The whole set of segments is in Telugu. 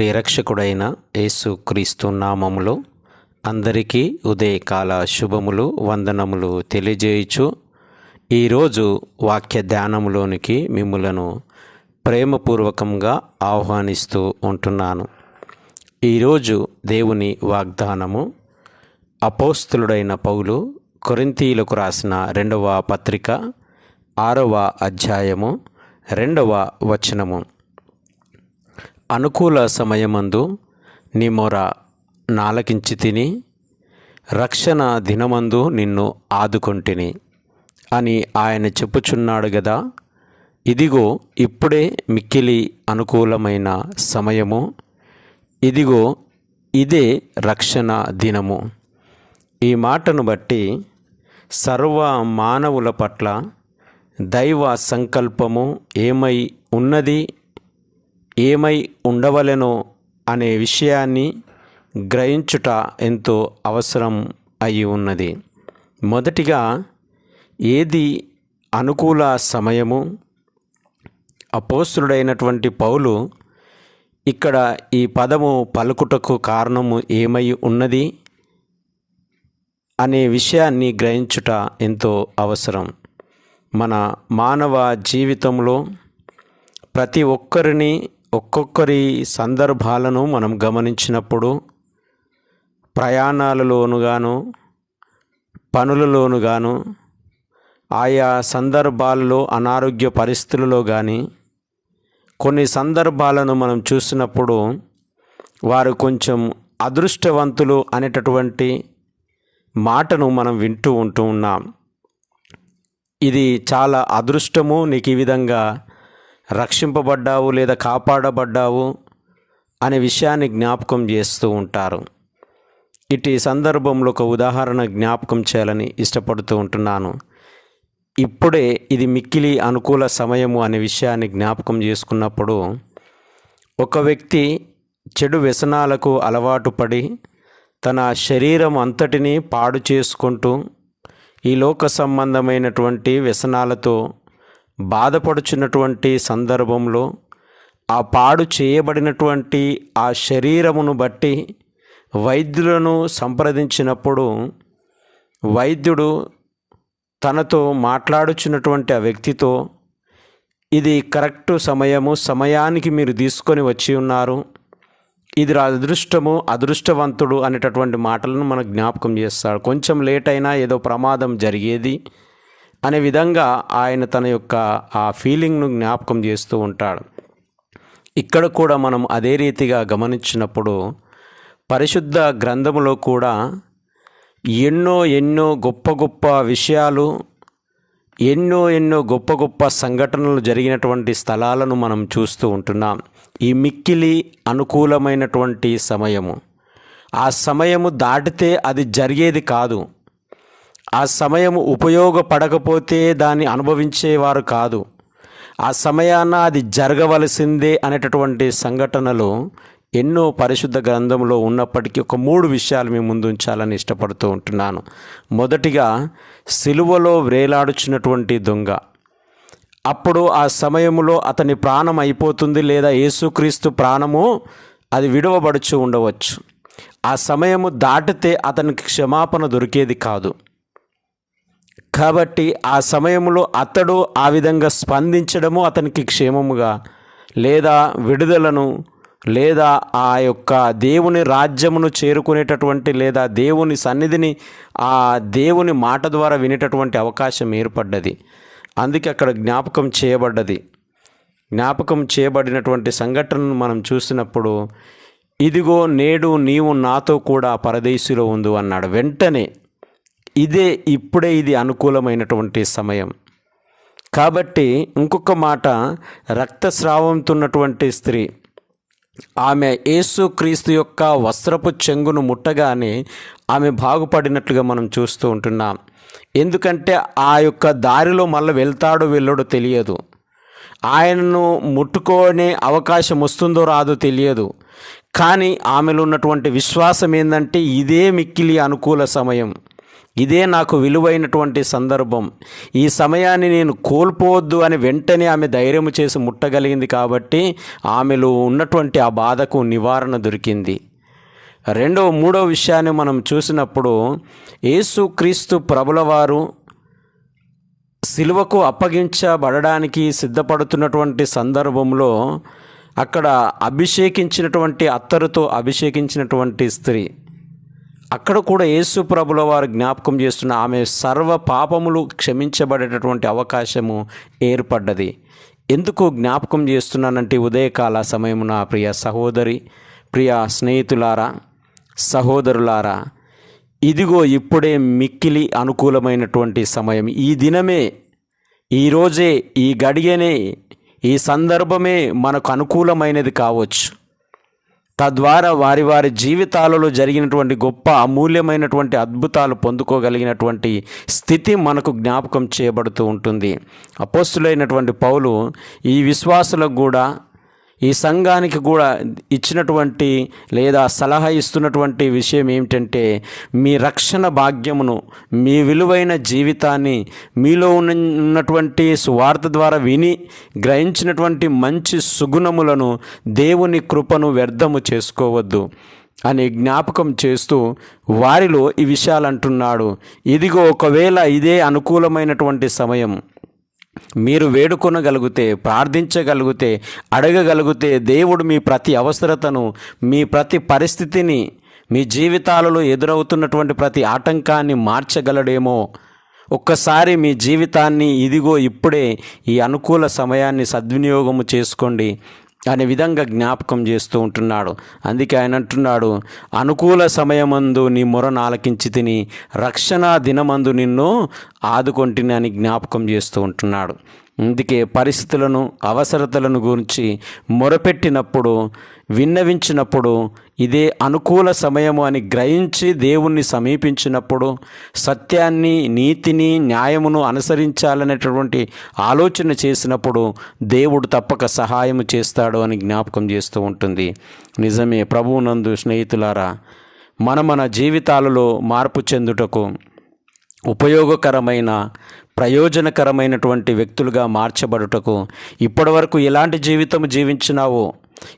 ప్రియరక్షకుడైన యేసు క్రీస్తు నామములో అందరికీ ఉదయకాల శుభములు వందనములు తెలియజేయచు ఈరోజు వాక్య ధ్యానములోనికి మిమ్ములను ప్రేమపూర్వకంగా ఆహ్వానిస్తూ ఉంటున్నాను. ఈరోజు దేవుని వాగ్దానము అపోస్తులుడైన పౌలు కొరింతీలకు రాసిన రెండవ పత్రిక ఆరవ అధ్యాయము రెండవ వచనము. అనుకూల సమయమందు నీ మొర నాలకించి తిని రక్షణ దినమందు నిన్ను ఆదుకొంటిని అని ఆయన చెప్పుచున్నాడు గదా. ఇదిగో ఇప్పుడే మిక్కిలి అనుకూలమైన సమయము. ఇదిగో ఇదే రక్షణ దినము. ఈ మాటను బట్టి సర్వ మానవుల పట్ల దైవ సంకల్పము ఏమై ఉన్నది? ఏమై ఉండవలెనో అనే విషయాన్ని గ్రహించుట ఎంతో అవసరం అయి ఉన్నది. మొదటిగా ఏది అనుకూల సమయము? అపోస్తుడైనటువంటి పౌలు ఇక్కడ ఈ పదము పలుకుటకు కారణము ఏమై ఉన్నది? అనే విషయాన్ని గ్రహించుట ఎంతో అవసరం. మన మానవ జీవితంలో ప్రతి ఒక్కరిని ఒక్కొక్కరి సందర్భాలను మనం గమనించినప్పుడు ప్రయాణాలలోనుగాను పనులలోనుగాను ఆయా సందర్భాల్లో అనారోగ్య పరిస్థితులలో కానీ కొన్ని సందర్భాలను మనం చూసినప్పుడు వారు కొంచెం అదృష్టవంతులు అనేటటువంటి మాటను మనం వింటూ ఉంటూ ఉన్నాం. ఇది చాలా అదృష్టము నీకు ఈ విధంగా రక్షింపబడ్డావు లేదా కాపాడబడ్డావు అనే విషయాన్ని జ్ఞాపకం చేస్తూ ఉంటారు. ఇటు సందర్భంలో ఒక ఉదాహరణ జ్ఞాపకం చేయాలని ఇష్టపడుతూ ఉంటున్నాను. ఇప్పుడే ఇది మిక్కిలి అనుకూల సమయము అనే విషయాన్ని జ్ఞాపకం చేసుకున్నప్పుడు ఒక వ్యక్తి చెడు వ్యసనాలకు అలవాటు పడి తన శరీరం అంతటినీ పాడు చేసుకుంటూ ఈ లోక సంబంధమైనటువంటి వ్యసనాలతో బాధపడుచున్నటువంటి సందర్భంలో ఆ పాడు చేయబడినటువంటి ఆ శరీరమును బట్టి వైద్యులను సంప్రదించినప్పుడు వైద్యుడు తనతో మాట్లాడుచున్నటువంటి ఆ వ్యక్తితో ఇది కరెక్ట్ సమయము సమయానికి మీరు తీసుకొని వచ్చి ఉన్నారు. ఇది అదృష్టము అదృష్టవంతుడు అనేటటువంటి మాటలను మనకు జ్ఞాపకం చేస్తాడు. కొంచెం లేట్ అయినా ఏదో ప్రమాదం జరిగేది. అనే విధంగా ఆయన తన యొక్క ఆ ఫీలింగ్ను జ్ఞాపకం చేస్తూ ఉంటాడు. ఇక్కడ కూడా మనం అదే రీతిగా గమనించినప్పుడు పరిశుద్ధ గ్రంథములో కూడా ఎన్నో ఎన్నో గొప్ప గొప్ప విషయాలు ఎన్నో ఎన్నో గొప్ప గొప్ప సంఘటనలు జరిగినటువంటి స్థలాలను మనం చూస్తూ ఉంటున్నాం. ఈ మిక్కిలి అనుకూలమైనటువంటి సమయము. ఆ సమయము దాటితే అది జరిగేది కాదు. ఆ సమయము ఉపయోగపడకపోతే దాన్ని అనుభవించేవారు కాదు. ఆ సమయాన అది జరగవలసిందే అనేటటువంటి సంఘటనలు ఎన్నో పరిశుద్ధ గ్రంథంలో ఉన్నప్పటికీ ఒక మూడు విషయాలు మీ ముందు ఉంచాలని ఇష్టపడుతూ ఉంటున్నాను. మొదటిగా సిలువలో వేలాడుచున్నటువంటి దొంగ. అప్పుడు ఆ సమయంలో అతని ప్రాణం అయిపోతుంది లేదా యేసుక్రీస్తు ప్రాణము అది విడవబడుచు ఉండవచ్చు. ఆ సమయము దాటితే అతనికి క్షమాపణ దొరికేది కాదు. కాబట్టి ఆ సమయంలో అతడు ఆ విధంగా స్పందించడము అతనికి క్షేమముగా లేదా విడుదలను లేదా ఆ యొక్క దేవుని రాజ్యమును చేరుకునేటటువంటి లేదా దేవుని సన్నిధిని ఆ దేవుని మాట ద్వారా వినేటటువంటి అవకాశం ఏర్పడ్డది. అందుకే అక్కడ జ్ఞాపకం చేయబడ్డది. జ్ఞాపకం చేయబడినటువంటి సంఘటనను మనం చూసినప్పుడు ఇదిగో నేడు నీవు నాతో కూడా పరదేశిలో ఉండు అన్నాడు. వెంటనే ఇదే ఇప్పుడే ఇది అనుకూలమైనటువంటి సమయం. కాబట్టి ఇంకొక మాట రక్తస్రావంతో ఉన్నటువంటి స్త్రీ ఆమె యేసు క్రీస్తు యొక్క వస్త్రపు చెంగును ముట్టగానే ఆమె బాగుపడినట్లుగా మనం చూస్తూ ఉంటున్నాం. ఎందుకంటే ఆ యొక్క దారిలో మళ్ళీ వెళ్తాడో వెళ్ళడో తెలియదు. ఆయనను ముట్టుకోనే అవకాశం వస్తుందో రాదో తెలియదు. కానీ ఆమెలో ఉన్నటువంటి విశ్వాసం ఏంటంటే ఇదే మిక్కిలి అనుకూల సమయం. ఇదే నాకు విలువైనటువంటి సందర్భం. ఈ సమయాన్ని నేను కోల్పోవద్దు అని వెంటనే ఆమె ధైర్యం చేసి ముట్టగలిగింది కాబట్టి ఆమెలో ఉన్నటువంటి ఆ బాధకు నివారణ దొరికింది. రెండవ మూడవ విషయాన్ని మనం చూసినప్పుడు యేసుక్రీస్తు ప్రభుల వారు సిలువకు అప్పగించబడడానికి సిద్ధపడుతున్నటువంటి సందర్భంలో అక్కడ అభిషేకించినటువంటి అత్తరుతో అభిషేకించినటువంటి స్త్రీ అక్కడ కూడా యేసు ప్రభుల వారు జ్ఞాపకం చేస్తున్న ఆమె సర్వ పాపములు క్షమించబడేటటువంటి అవకాశము ఏర్పడ్డది. ఎందుకు జ్ఞాపకం చేస్తున్నానంటే ఉదయకాల సమయమున ప్రియ సహోదరి ప్రియ స్నేహితులారా సహోదరులారా ఇదిగో ఇప్పుడే మిక్కిలి అనుకూలమైనటువంటి సమయం. ఈ దినమే ఈరోజే ఈ గడియనే ఈ సందర్భమే మనకు అనుకూలమైనది కావచ్చు. తద్వారా వారి వారి జీవితాలలో జరిగినటువంటి గొప్ప అమూల్యమైనటువంటి అద్భుతాలు పొందుకోగలిగినటువంటి స్థితి మనకు జ్ఞాపకం చేయబడుతూ ఉంటుంది. అపోస్తులైనటువంటి పౌలు ఈ విశ్వాసులకు కూడా ఈ సంఘానికి కూడా ఇచ్చినటువంటి లేదా సలహా ఇస్తున్నటువంటి విషయం ఏమిటంటే మీ రక్షణ భాగ్యమును మీ విలువైన జీవితాన్ని మీలో ఉన్నటువంటి సువార్త ద్వారా విని గ్రహించినటువంటి మంచి సుగుణములను దేవుని కృపను వ్యర్థము చేసుకోవద్దు అని జ్ఞాపకం చేస్తూ వారిలో ఈ విషయాలు అంటున్నాడు ఇదిగో ఒకవేళ ఇదే అనుకూలమైనటువంటి సమయం. మీరు వేడుకొనగలిగితే ప్రార్థించగలిగితే అడగగలిగితే దేవుడు మీ ప్రతి అవసరతను మీ ప్రతి పరిస్థితిని మీ జీవితాలలో ఎదురవుతున్నటువంటి ప్రతి ఆటంకాన్ని మార్చగలడేమో. ఒక్కసారి మీ జీవితాన్ని ఇదిగో ఇప్పుడే ఈ అనుకూల సమయాన్ని సద్వినియోగము చేసుకోండి. అనే విధంగా జ్ఞాపకం చేస్తూ ఉంటున్నాడు. అందుకే ఆయన అంటున్నాడు అనుకూల సమయమందు నీ మొరను ఆలకించి తిని రక్షణ దినమందు నిన్ను ఆదుకొంటిని అని జ్ఞాపకం చేస్తూ ఉంటున్నాడు. అందుకే పరిస్థితులను అవసరతలను గురించి మొరపెట్టినప్పుడు విన్నవించినప్పుడు ఇదే అనుకూల సమయము అని గ్రహించి దేవుణ్ణి సమీపించినప్పుడు సత్యాన్ని నీతిని న్యాయమును అనుసరించాలనేటటువంటి ఆలోచన చేసినప్పుడు దేవుడు తప్పక సహాయం చేస్తాడు అని జ్ఞాపకం చేస్తూ ఉంటుంది. నిజమే ప్రభువునందు స్నేహితులారా మన మన జీవితాలలో మార్పు చెందుటకు ఉపయోగకరమైన ప్రయోజనకరమైనటువంటి వ్యక్తులుగా మార్చబడుటకు ఇప్పటివరకు ఎలాంటి జీవితం జీవించినావో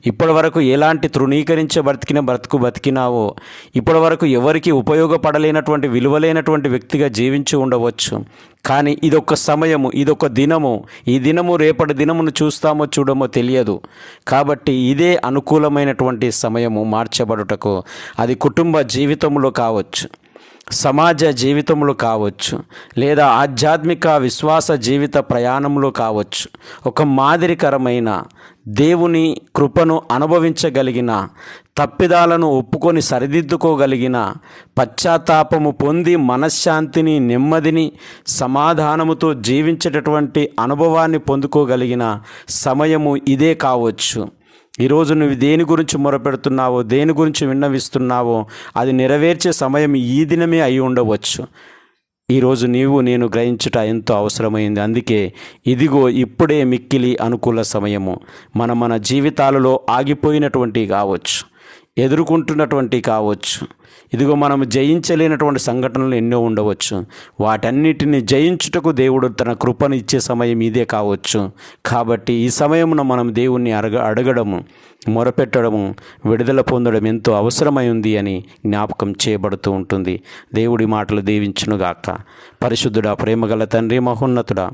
ఇప్పటివరకు ఎలాంటి తృణీకరించ బ్రతికిన బ్రతుకు బతికినావో ఇప్పటివరకు ఎవరికి ఉపయోగపడలేనటువంటి విలువలేనటువంటి వ్యక్తిగా జీవించి ఉండవచ్చు. కానీ ఇదొక సమయము ఇదొక దినము. ఈ దినము రేపటి దినమును చూస్తామో చూడమో తెలియదు. కాబట్టి ఇదే అనుకూలమైనటువంటి సమయము మార్చబడుటకు అది కుటుంబ జీవితంలో కావచ్చు. సమాజ జీవితంలో కావచ్చు లేదా ఆధ్యాత్మిక విశ్వాస జీవిత ప్రయాణంలో కావచ్చు ఒక మాదిరికరమైన దేవుని కృపను అనుభవించగలిగిన తప్పిదాలను ఒప్పుకొని సరిదిద్దుకోగలిగిన పశ్చాత్తాపము పొంది మనశ్శాంతిని నెమ్మదిని సమాధానముతో జీవించేటటువంటి అనుభవాన్ని పొందుకోగలిగిన సమయము ఇదే కావచ్చు. ఈరోజు నువ్వు దేని గురించి మొరపెడుతున్నావో దేని గురించి విన్నవిస్తున్నావో అది నెరవేర్చే సమయం ఈ దినమే అయి ఉండవచ్చు. ఈరోజు నీవు నేను గ్రహించుట ఎంతో అవసరమైంది. అందుకే ఇదిగో ఇప్పుడే మిక్కిలి అనుకూల సమయము. మన మన జీవితాలలో ఆగిపోయినటువంటి కావచ్చు. ఎదుర్కొంటున్నటువంటి కావచ్చు. ఇదిగో మనం జయించలేనటువంటి సంఘటనలు ఎన్నో ఉండవచ్చు. వాటన్నిటిని జయించుటకు దేవుడు తన కృపను ఇచ్చే సమయం ఇదే కావచ్చు. కాబట్టి ఈ సమయమున మనం దేవుణ్ణి అడగ అడగడము మొరపెట్టడము విడుదల పొందడం ఎంతో అవసరమై ఉంది అని జ్ఞాపకం చేయబడుతూ ఉంటుంది. దేవుడి మాటలు దీవించునుగాక పరిశుద్ధుడా ప్రేమగల తండ్రి మహోన్నతుడా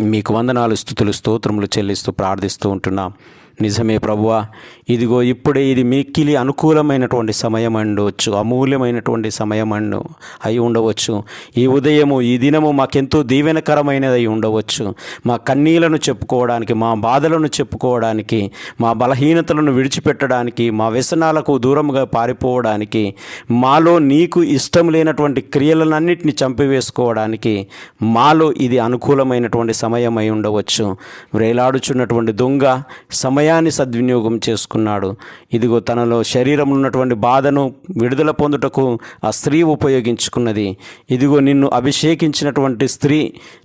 మీకు వందనాలు స్థుతులు స్తోత్రములు చెల్లిస్తూ ప్రార్థిస్తూ ఉంటున్నాం. నిజమే ప్రభువా. ఇదిగో ఇప్పుడే ఇది మిక్కిలి అనుకూలమైనటువంటి సమయం అండవచ్చు అమూల్యమైనటువంటి సమయం అండు అయి ఉండవచ్చు. ఈ ఉదయము ఈ దినము మాకెంతో దీవెనకరమైనది అయి ఉండవచ్చు. మా కన్నీలను చెప్పుకోవడానికి మా బాధలను చెప్పుకోవడానికి మా బలహీనతలను విడిచిపెట్టడానికి మా వ్యసనాలకు దూరంగా పారిపోవడానికి మాలో నీకు ఇష్టం లేనటువంటి క్రియలన్నింటినీ చంపివేసుకోవడానికి మాలో ఇది అనుకూలమైనటువంటి సమయం అయి ఉండవచ్చు. వేలాడుచున్నటువంటి దొంగ సమయాన్ని సద్వినియోగం చేసుకున్నాడు. ఇదిగో తనలో శరీరంలో ఉన్నటువంటి బాధను విడుదల పొందుటకు ఆ స్త్రీ ఉపయోగించుకున్నది. ఇదిగో నిన్ను అభిషేకించినటువంటి స్త్రీ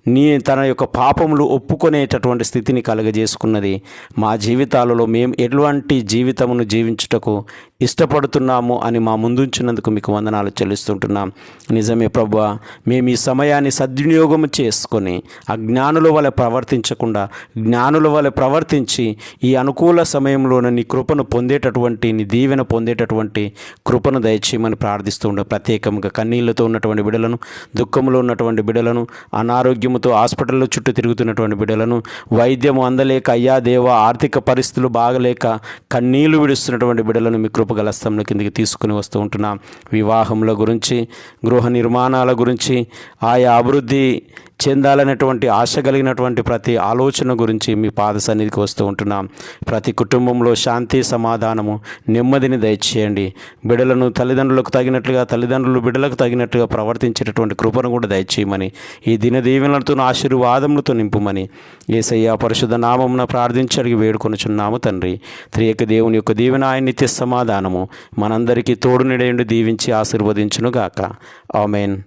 నీ తన యొక్క పాపములు ఒప్పుకునేటటువంటి స్థితిని కలగజేసుకున్నది. మా జీవితాలలో మేము ఎటువంటి జీవితమును జీవించుటకు ఇష్టపడుతున్నాము అని మా ముందుంచినందుకు మీకు వందనాలు చెల్లిస్తుంటున్నాం. నిజమే ప్రభా మేము ఈ సమయాన్ని సద్వినియోగం చేసుకొని అజ్ఞానుల వలె ప్రవర్తించకుండా జ్ఞానుల వలె ప్రవర్తించి ఈ అనుకూల సమయంలోనే నీ కృపను పొందేటటువంటి నీ దీవెన పొందేటటువంటి కృపను దయచేయమని ప్రార్థిస్తుండే ప్రత్యేకంగా కన్నీళ్ళతో ఉన్నటువంటి బిడలను దుఃఖంలో ఉన్నటువంటి బిడలను అనారోగ్యముతో హాస్పిటల్లో చుట్టూ తిరుగుతున్నటువంటి బిడలను వైద్యం అందలేక అయ్యా దేవ ఆర్థిక పరిస్థితులు బాగలేక కన్నీళ్ళు విడుస్తున్నటువంటి బిడలను మీ కృపగల స్థంలో కిందికి తీసుకుని వస్తూ ఉంటున్నాం. వివాహముల గురించి గృహ నిర్మాణాల గురించి ఆయా అభివృద్ధి చెందాలనేటువంటి ఆశ కలిగినటువంటి ప్రతి ఆలోచన గురించి మీ పాద సన్నిధికి వస్తూ ఉంటున్నాం. ప్రతి కుటుంబంలో శాంతి సమాధానము నెమ్మదిని దయచేయండి. బిడలను తల్లిదండ్రులకు తగినట్లుగా తల్లిదండ్రులు బిడలకు తగినట్లుగా ప్రవర్తించేటటువంటి కృపను కూడా దయచేయమని ఈ దిన దీవెనలతో ఆశీర్వాదములతో నింపుమని ఏసయ్య పరిశుద్ధ నామమున ప్రార్థించి అడిగి వేడుకొనుచున్నాము తండ్రి. త్రియక దేవుని యొక్క దీవెన ఆయన నిత్య సమాధానము మనందరికీ తోడు నిడయండి దీవించి ఆశీర్వదించునుగాక. ఆమెన్.